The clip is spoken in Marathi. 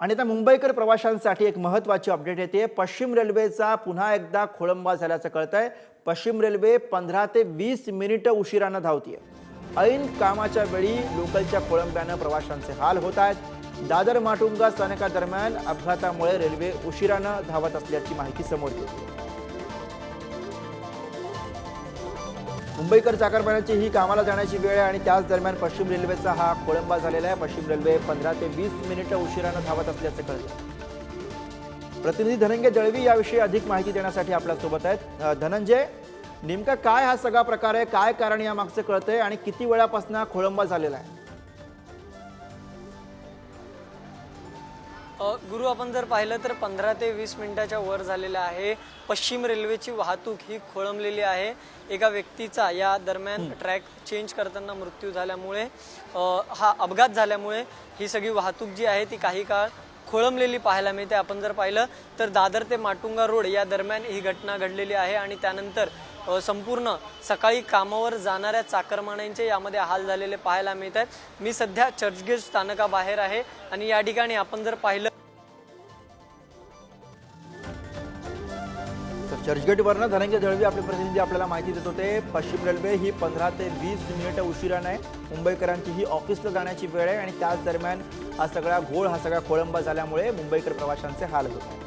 आणि आता मुंबईकर प्रवाशांसाठी एक महत्त्वाची अपडेट येते. पश्चिम रेल्वेचा पुन्हा एकदा खोळंबा झाल्याचं कळतंय. पश्चिम रेल्वे पंधरा ते वीस मिनिटं उशिरानं धावतीये. ऐन कामाच्या वेळी लोकलच्या खोळंब्यानं प्रवाशांचे हाल होत आहेत. दादर माटुंगा स्थानकादरम्यान अपघातामुळे रेल्वे उशिरानं धावत असल्याची माहिती समोर येते. मुंबईकर चाकरमान्यांची ही कामाला जाण्याची वेळ आहे आणि त्याच दरम्यान पश्चिम रेल्वेचा हा खोळंबा झालेला आहे. पश्चिम रेल्वे पंधरा ते वीस मिनिटं उशिरानं धावत असल्याचं कळलं प्रतिनिधी धनंजय दळवी याविषयी अधिक माहिती देण्यासाठी आपल्यासोबत आहेत. धनंजय नेमका काय हा सगळा प्रकार आहे? काय कारण यामागचं कळतंय? आणि किती वेळापासून खोळंबा झालेला आहे? गुरु आपण जर पाहिलं तर पंधरा ते वीस मिनिटाच्या वर झालेलं आहे. पश्चिम रेल्वेची वाहतूक ही खोळंबलेली आहे. एका व्यक्तीचा या दरम्यान ट्रॅक चेंज करताना मृत्यू झाल्यामुळे हा अपघात झाल्यामुळे ही सगळी वाहतूक जी आहे ती काही काळ खोळंबलेली पाहायला मिळते. आपण जर पाहिलं तर दादर ते माटुंगा रोड या दरम्यान ही घटना घडलेली आहे आणि त्यानंतर संपूर्ण सकाळी कामावर जाणाऱ्या चाकरमान्यांचे यामध्ये हाल झालेले पाहायला मिळत आहेत मी सध्या चर्चगेट स्थानकाबाहेर आहे आणि या ठिकाणी आपण जर पाहिलं तर चर्चगेटवरनं धनंजय दळवी आपले प्रतिनिधी आपल्याला माहिती देत होते. पश्चिम रेल्वे ही पंधरा ते वीस मिनिटं उशिरानं आहे मुंबईकरांची ही ऑफिसला जाण्याची वेळ आहे आणि त्याच दरम्यान हा सगळा घोळ हा सगळा खोळंबा झाल्यामुळे मुंबईकर प्रवाशांचे हाल होत आहेत.